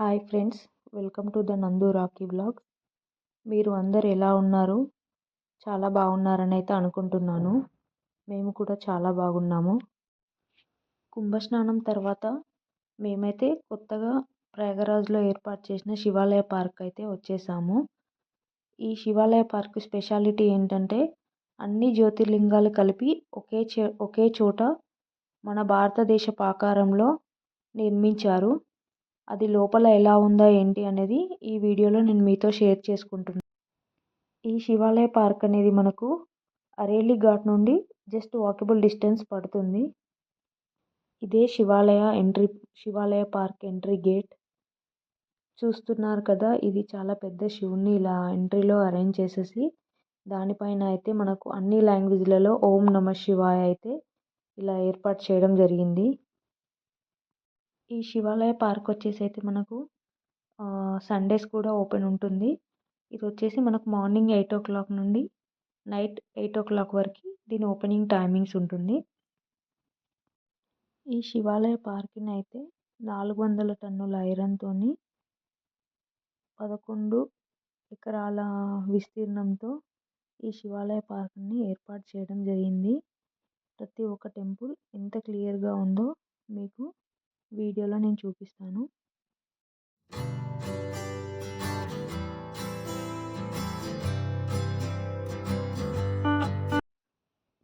Hi friends welcome to the Nandu Rocky blogs మీరు అందరు ఎలా ఉన్నారు? చాలా బాగున్నారని అయితే అనుకుంటున్నాను. మేము కూడా చాలా బాగున్నాము. కుంభస్నానం తర్వాత మేమైతే కొత్తగా ప్రయాగరాజ్లో ఏర్పాటు చేసిన శివాలయ పార్క్ అయితే వచ్చేసాము. ఈ శివాలయ పార్క్ స్పెషాలిటీ ఏంటంటే అన్ని జ్యోతిర్లింగాలు కలిపి ఒకే చే ఒకే చోట మన భారతదేశ ఆకారంలో నిర్మించారు. అది లోపల ఎలా ఉందో ఏంటి అనేది ఈ వీడియోలో నేను మీతో షేర్ చేసుకుంటున్నాను ఈ శివాలయ పార్క్ అనేది మనకు అరేలి ఘాట్ నుండి జస్ట్ వాకబుల్ డిస్టెన్స్ పడుతుంది. ఇదే శివాలయ ఎంట్రీ శివాలయ పార్క్ ఎంట్రీ గేట్. చూస్తున్నారు కదా ఇది చాలా పెద్ద శివుణ్ణి ఇలా ఎంట్రీలో అరేంజ్ చేసేసి దానిపైన అయితే మనకు అన్ని లాంగ్వేజ్లలో ఓం నమ శివాయ అయితే ఇలా ఏర్పాటు చేయడం జరిగింది. ఈ శివాలయ పార్క్ వచ్చేసి అయితే మనకు సండేస్ కూడా ఓపెన్ ఉంటుంది. ఇది వచ్చేసి మనకు మార్నింగ్ ఎయిట్ ఓ క్లాక్ నుండి నైట్ ఎయిట్ ఓ క్లాక్ వరకు దీని ఓపెనింగ్ టైమింగ్స్ ఉంటుంది. ఈ శివాలయ పార్క్ని అయితే నాలుగు వందల టన్నుల ఐరన్తో పదకొండు ఎకరాల విస్తీర్ణంతో ఈ శివాలయ పార్క్ని ఏర్పాటు చేయడం జరిగింది. ప్రతి ఒక్క టెంపుల్ ఎంత క్లియర్గా ఉందో మీకు వీడియోలో నేను చూపిస్తాను.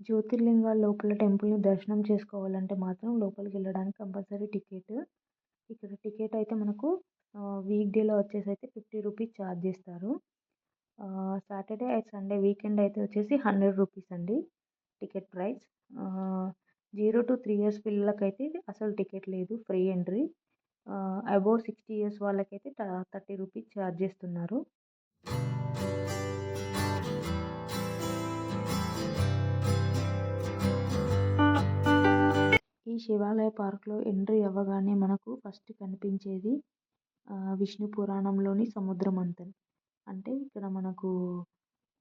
జ్యోతిర్లింగాల లోపల టెంపుల్ని దర్శనం చేసుకోవాలంటే మాత్రం లోపలికి వెళ్ళడానికి కంపల్సరీ టికెట్. ఇక్కడ టికెట్ అయితే మనకు వీక్ డేలో వచ్చేసి అయితే ఫిఫ్టీ రూపీస్ ఛార్జ్ చేస్తారు. సాటర్డే అండ్ సండే వీకెండ్ అయితే వచ్చేసి హండ్రెడ్ రూపీస్ అండి ticket price. Zero to three years పిల్లలకైతే అసలు టికెట్ లేదు free entry. Above sixty years వాళ్ళకైతే థర్టీ రూపీస్ ఛార్జ్ చేస్తున్నారు. ఈ శివాలయ పార్క్లో ఎంట్రీ అవ్వగానే మనకు ఫస్ట్ కనిపించేది విష్ణు పురాణంలోని సముద్రమంతన్. అంటే ఇక్కడ మనకు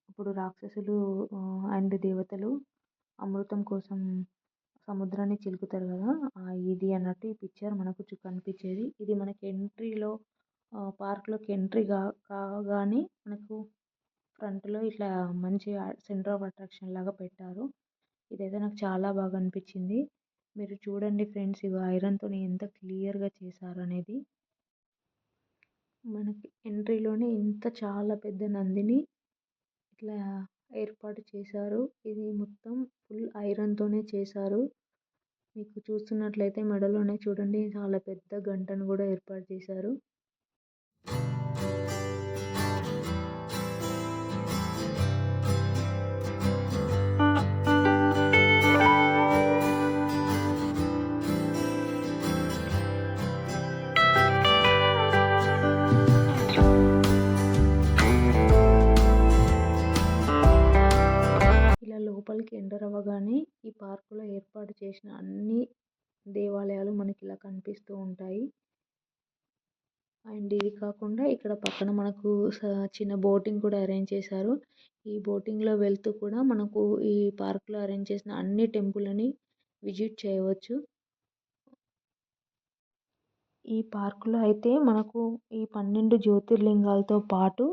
ఇప్పుడు రాక్షసులు అండ్ దేవతలు అమృతం కోసం సముద్రాన్ని చిలుకుతారు కదా! ఇది అన్నట్టు ఈ పిక్చర్ మనకు కనిపించేది. ఇది మనకి ఎంట్రీలో పార్క్లోకి ఎంట్రీ కా కాగానే మనకు ఫ్రంట్లో ఇట్లా మంచిగా సెంటర్ ఆఫ్ అట్రాక్షన్ లాగా పెట్టారు. ఇదైతే నాకు చాలా బాగా అనిపించింది. మీరు చూడండి ఫ్రెండ్స్ ఇవి ఐరన్తో ఎంత క్లియర్గా చేశారు అనేది. మనకి ఎంట్రీలోనే ఇంత చాలా పెద్ద నందిని ఇట్లా ఏర్పాటు చేశారు. ఇది మొత్తం ఫుల్ ఐరన్ తోనే చేశారు. మీకు చూస్తున్నట్లయితే మెడలోనే చూడండి చాలా పెద్ద గంటను కూడా ఏర్పాటు చేశారు. ఏర్పాటు చేసిన అన్ని దేవాలయాలు మనకి ఇలా కనిపిస్తూ ఉంటాయి. అండ్ ఇది కాకుండా ఇక్కడ పక్కన మనకు చిన్న బోటింగ్ కూడా అరేంజ్ చేశారు. ఈ బోటింగ్లో వెళ్తూ కూడా మనకు ఈ పార్క్లో అరేంజ్ చేసిన అన్ని టెంపుల్ని విజిట్ చేయవచ్చు. ఈ పార్కులో అయితే మనకు ఈ పన్నెండు జ్యోతిర్లింగాలతో పాటు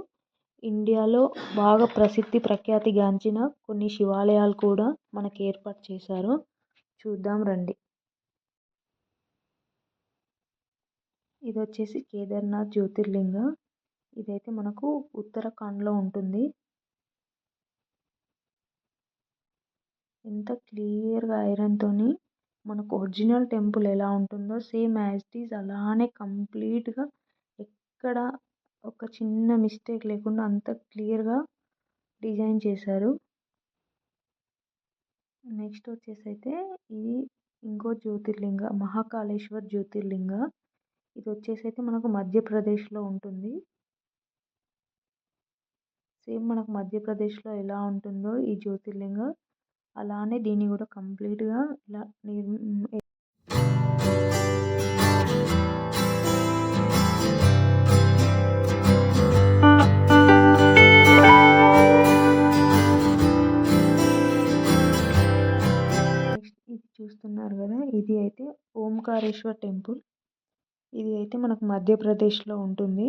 ఇండియాలో బాగా ప్రసిద్ధి ప్రఖ్యాతిగాంచిన కొన్ని శివాలయాలు కూడా మనకి ఏర్పాటు చేశారు. చూద్దాం రండి. ఇది వచ్చేసి కేదార్నాథ్ జ్యోతిర్లింగ. ఇదైతే మనకు ఉత్తరాఖండ్లో ఉంటుంది. ఎంత క్లియర్గా ఐరన్తోని మనకు ఒరిజినల్ టెంపుల్ ఎలా ఉంటుందో సేమ్ యాజ్ ఇట్ ఈజ్ అలానే కంప్లీట్గా ఎక్కడ ఒక చిన్న మిస్టేక్ లేకుండా అంత క్లియర్గా డిజైన్ చేశారు. నెక్స్ట్ వచ్చేసి అయితే ఇది ఇంకో జ్యోతిర్లింగ మహాకాళేశ్వర్ జ్యోతిర్లింగ. ఇది వచ్చేసి అయితే మనకు మధ్యప్రదేశ్లో ఉంటుంది. సేమ్ మనకు మధ్యప్రదేశ్లో ఎలా ఉంటుందో ఈ జ్యోతిర్లింగ. అలానే దీన్ని కూడా కంప్లీట్గా ఇలా ఓంకారేశ్వర్ టెంపుల్. ఇది అయితే మనకు మధ్యప్రదేశ్లో ఉంటుంది.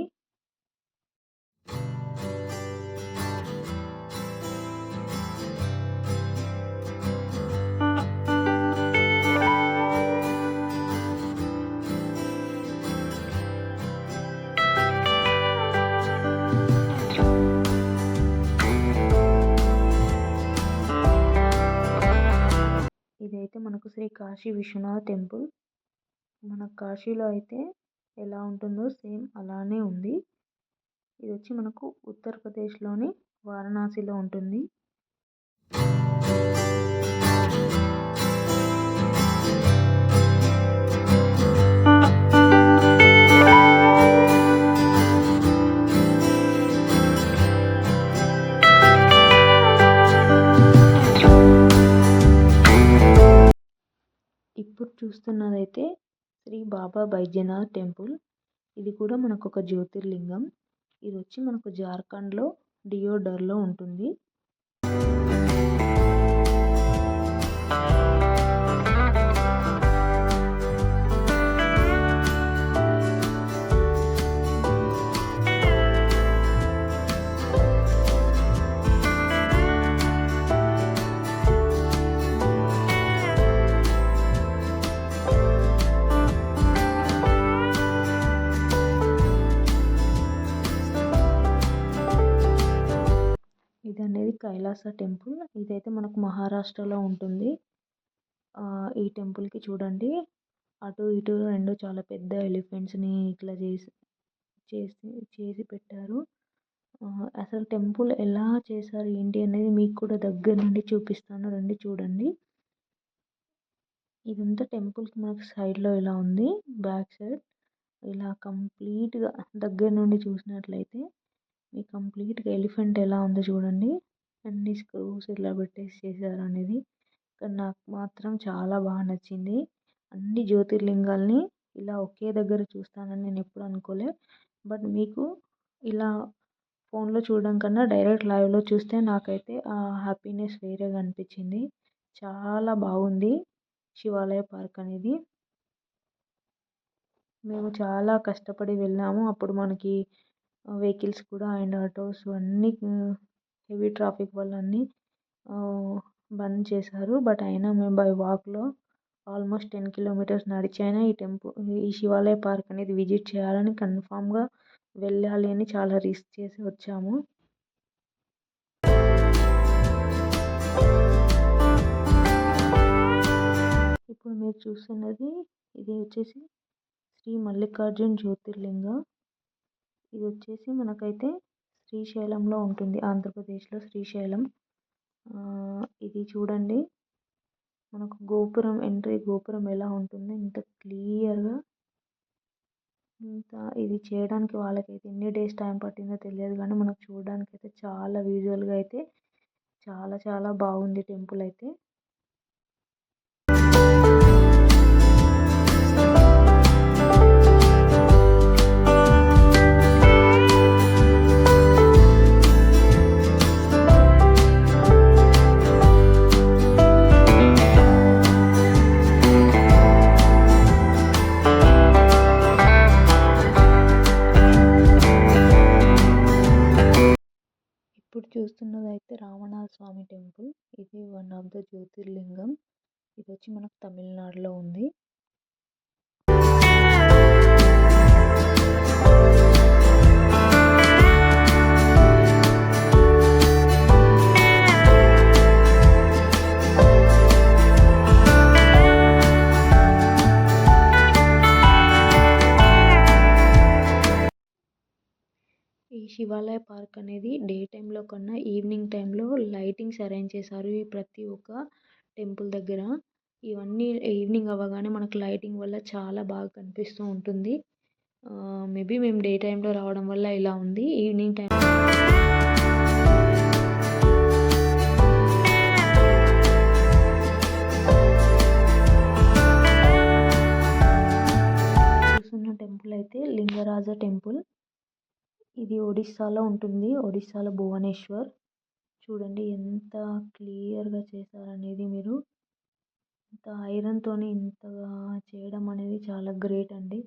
ఇదైతే మనకు శ్రీ కాశీ విశ్వనాథ్ టెంపుల్. మన కాశీలో అయితే ఎలా ఉంటుందో సేమ్ అలానే ఉంది. ఇది వచ్చి మనకు ఉత్తరప్రదేశ్లోని వారణాసిలో ఉంటుంది. ఇప్పుడు చూస్తున్నదైతే శ్రీ బాబా బైద్యనాథ్ టెంపుల్. ఇది కూడా మనకు ఒక జ్యోతిర్లింగం. ఇది వచ్చి మనకు జార్ఖండ్లో డియోడర్లో ఉంటుంది. ఇది అనేది కైలాస టెంపుల్. ఇదైతే మనకు మహారాష్ట్రలో ఉంటుంది. ఈ టెంపుల్కి చూడండి. అటు ఇటు రెండు చాలా పెద్ద ఎలిఫెంట్స్ని ఇట్లా చేసి చేసి చేసి పెట్టారు. అసలు టెంపుల్ ఎలా చేశారు ఏంటి అనేది మీకు కూడా దగ్గర నుండి చూపిస్తాను. రండి చూడండి. ఇదంతా టెంపుల్కి మనకు సైడ్లో ఇలా ఉంది. Back side. ఇలా కంప్లీట్గా దగ్గర నుండి చూసినట్లయితే మీకు కంప్లీట్గా ఎలిఫెంట్ ఎలా ఉందో చూడండి. అన్ని స్క్రూస్ ఇలా పెట్టేసి చేశారు అనేది కానీ నాకు మాత్రం చాలా బాగా నచ్చింది. అన్ని జ్యోతిర్లింగాల్ని ఇలా ఒకే దగ్గర చూస్తానని నేను ఎప్పుడు అనుకోలే. బట్ మీకు ఇలా ఫోన్లో చూడడం కన్నా డైరెక్ట్ లైవ్లో చూస్తే నాకైతే ఆ హ్యాపీనెస్ వేరేగా అనిపించింది. చాలా బాగుంది శివాలయ పార్క్ అనేది. మేము చాలా కష్టపడి వెళ్ళాము. అప్పుడు మనకి వెహికల్స్ కూడా అండ్ ఆటోస్ అన్నీ హెవీ ట్రాఫిక్ వల్ల అన్నీ బంద్ చేశారు. బట్ అయినా మేము బై వాక్లో ఆల్మోస్ట్ టెన్ కిలోమీటర్స్ నడిచైనా ఈ టెంపుల్ ఈ శివాలయ పార్క్ అనేది విజిట్ చేయాలని కన్ఫామ్గా వెళ్ళాలి అని చాలా రిస్క్ చేసి వచ్చాము. ఇప్పుడు మీరు చూస్తున్నది ఇది వచ్చేసి శ్రీ మల్లికార్జున్ జ్యోతిర్లింగ. ఇది వచ్చేసి మనకైతే శ్రీశైలంలో ఉంటుంది. ఆంధ్రప్రదేశ్లో శ్రీశైలం. ఇది చూడండి. మనకు గోపురం ఎంట్రీ గోపురం ఎలా ఉంటుందో? ఇంత క్లియర్గా ఇంత ఇది చేయడానికి వాళ్ళకైతే ఎన్ని డేస్ టైం పట్టిందో తెలియదు కానీ మనకు చూడడానికి అయితే చాలా విజువల్గా అయితే చాలా చాలా బాగుంది టెంపుల్ అయితే. చూస్తున్నదైతే రామనాథ స్వామి టెంపుల్. ఇది వన్ ఆఫ్ ద జ్యోతిర్లింగం. ఇది వచ్చి మనకు తమిళనాడులో ఉంది. ఈ శివాలయ పార్క్ అనేది డే టైంలో కన్నా ఈవినింగ్ టైంలో లైటింగ్స్ అరేంజ్ చేశారు ఈ ప్రతి ఒక్క టెంపుల్ దగ్గర. ఇవన్నీ ఈవినింగ్ అవ్వగానే మనకు లైటింగ్ వల్ల చాలా బాగా కనిపిస్తూ ఉంటుంది. మేబీ మేము డే టైంలో రావడం వల్ల ఇలా ఉంది. ఈవినింగ్ టైం చూస్తున్న టెంపుల్ అయితే లింగరాజ టెంపుల్. ఇది ఒడిస్సాలో ఉంటుంది. ఒడిస్సాలో భువనేశ్వర్. చూడండి ఎంత క్లియర్గా చేశారనేది మీరు. ఇంత ఐరన్తో ఇంతగా చేయడం అనేది చాలా గ్రేట్ అండి.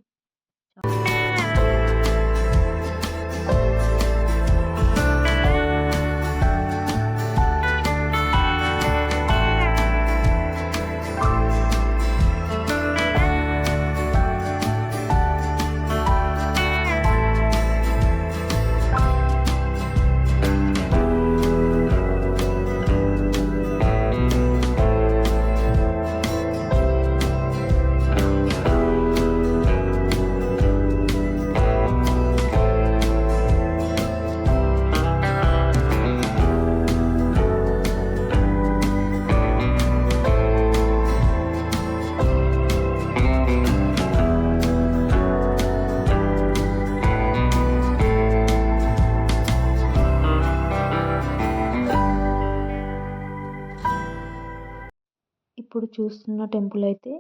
చూస్తున్న టెంపుల్ అయితే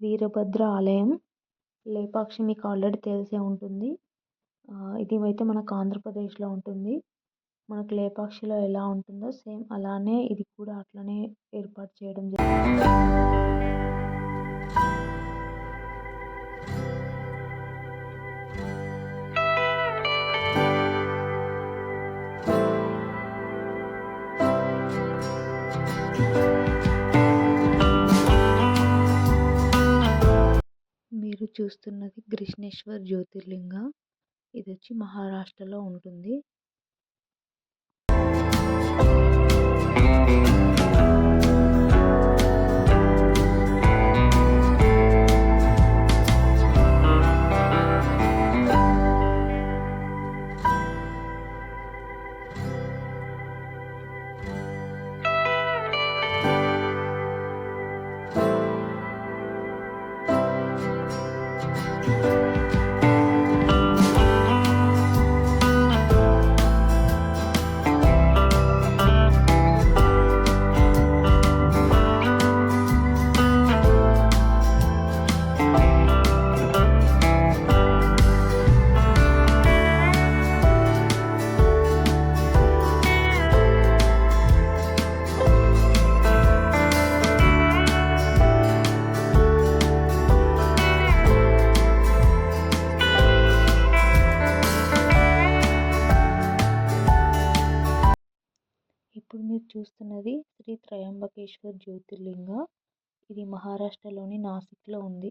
వీరభద్ర ఆలయం లేపాక్షి మీకు ఆల్రెడీ తెలిసే ఉంటుంది. ఇది అయితే మనకు ఆంధ్రప్రదేశ్లో ఉంటుంది. మనకు లేపాక్షిలో ఎలా ఉంటుందో సేమ్ అలానే ఇది కూడా అట్లనే ఏర్పాటు చేయడం జరిగింది చూస్తున్నది కృష్ణేశ్వర్ జ్యోతిర్లింగ. ఇది వచ్చి మహారాష్ట్రలో ఉంటుంది. చూస్తున్నది శ్రీ త్రయంబకేశ్వర్ జ్యోతిర్లింగ. ఇది మహారాష్ట్రలోని నాసిక్లో ఉంది.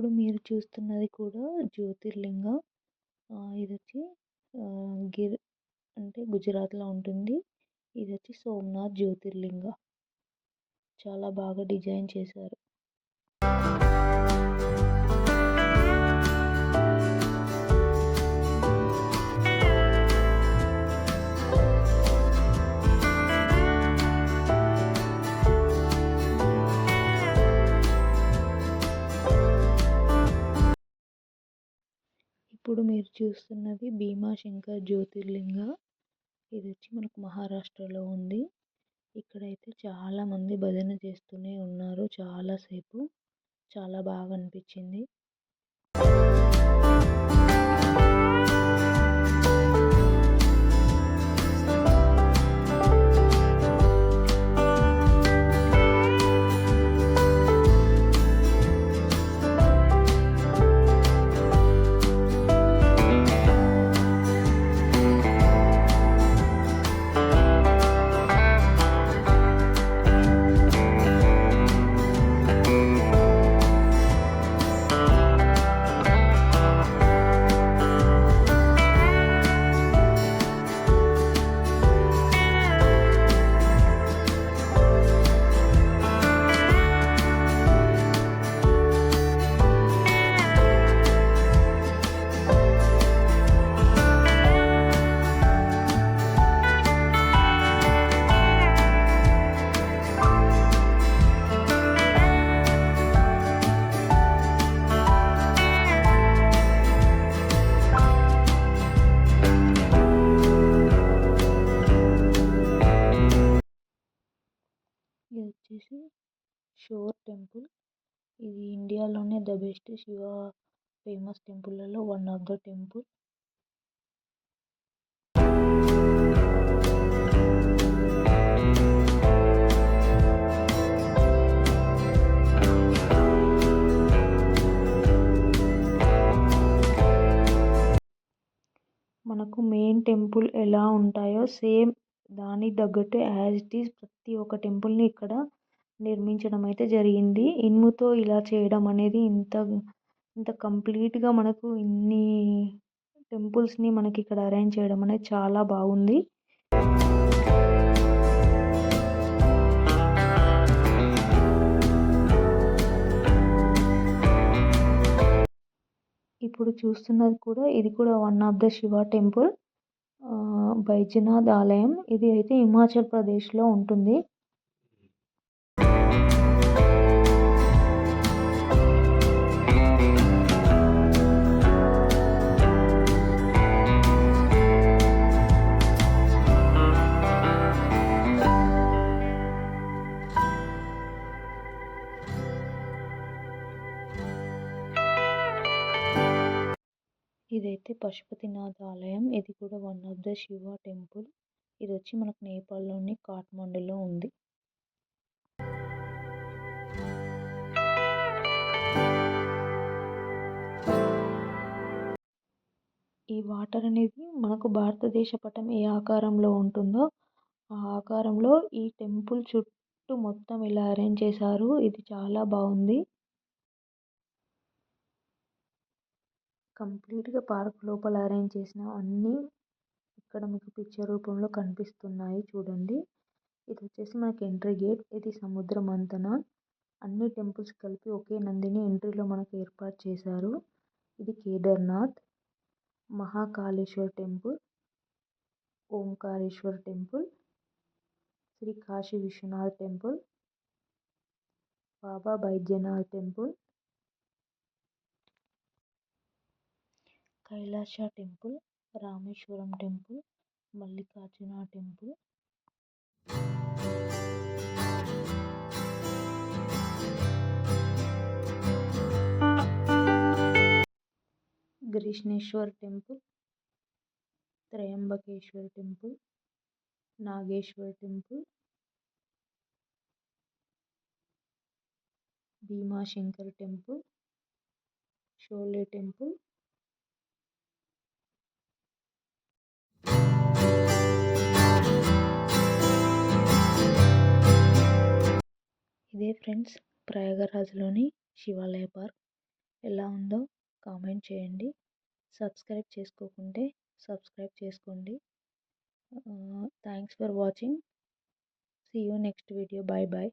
ఇప్పుడు మీరు చూస్తున్నది కూడా జ్యోతిర్లింగ. ఇది వచ్చి గిర్ అంటే గుజరాత్లో ఉంటుంది. ఇది వచ్చి సోమనాథ్ జ్యోతిర్లింగ. చాలా బాగా డిజైన్ చేశారు. ఇప్పుడు మీరు చూస్తున్నది భీమాశంకర్ జ్యోతిర్లింగ. ఇది వచ్చి మనకు మహారాష్ట్రలో ఉంది. ఇక్కడైతే చాలామంది భజన చేస్తూనే ఉన్నారు చాలాసేపు చాలా బాగా అనిపించింది. ద బెస్ట్ శివ ఫేమస్ టెంపుల్లలో వన్ ఆఫ్ ద టెంపుల్. మనకు మెయిన్ టెంపుల్ ఎలా ఉంటాయో సేమ్ దానికి తగ్గట్టు యాజ్ ఇట్ ఈస్ ప్రతి ఒక్క టెంపుల్ని ఇక్కడ నిర్మించడం అయితే జరిగింది. ఇనుముతో ఇలా చేయడం అనేది ఇంత ఇంత కంప్లీట్గా మనకు ఇన్ని టెంపుల్స్ని మనకి ఇక్కడ అరేంజ్ చేయడం అనేది చాలా బాగుంది. ఇప్పుడు చూస్తున్నది కూడా ఇది కూడా one of the Shiva temple. Baijnath ఆలయం. ఇది అయితే హిమాచల్ ప్రదేశ్లో ఉంటుంది. ఇదైతే పశుపతినాథ్ ఆలయం. ఇది కూడా one of the Shiva temple ఇది వచ్చి మనకు నేపాల్లోని కాఠ్మండూలో ఉంది. ఈ వాటర్ అనేది మనకు భారతదేశ పటం ఏ ఆకారంలో ఉంటుందో ఆ ఆకారంలో ఈ టెంపుల్ చుట్టూ మొత్తం ఇలా అరేంజ్ చేశారు. ఇది చాలా బాగుంది. కంప్లీట్గా పార్క్ లోపల అరేంజ్ చేసిన అన్నీ ఇక్కడ మీకు పిక్చర్ రూపంలో కనిపిస్తున్నాయి చూడండి. ఇది వచ్చేసి మనకి ఎంట్రీ గేట్. ఇది సముద్రం అంతన అన్ని టెంపుల్స్ కలిపి ఒకే నందిని ఎంట్రీలో మనకు ఏర్పాటు చేశారు. ఇది Kedarnath Mahakaleshwar temple Omkareshwar temple Shri Kashi Vishwanath temple Baba Baidyanath temple Kailasa temple Rameswaram temple Mallikarjuna temple. Grishneshwar temple Trimbakeshwar temple Nageshwar temple Bhimashankar temple Sholay temple. ఇదే ఫ్రెండ్స్ ప్రయాగరాజ్లోని శివాలయ పార్క్. ఎలా ఉందో కామెంట్ చేయండి. సబ్స్క్రైబ్ చేసుకోకుంటే subscribe చేసుకోండి. Thanks for watching. See you next video bye bye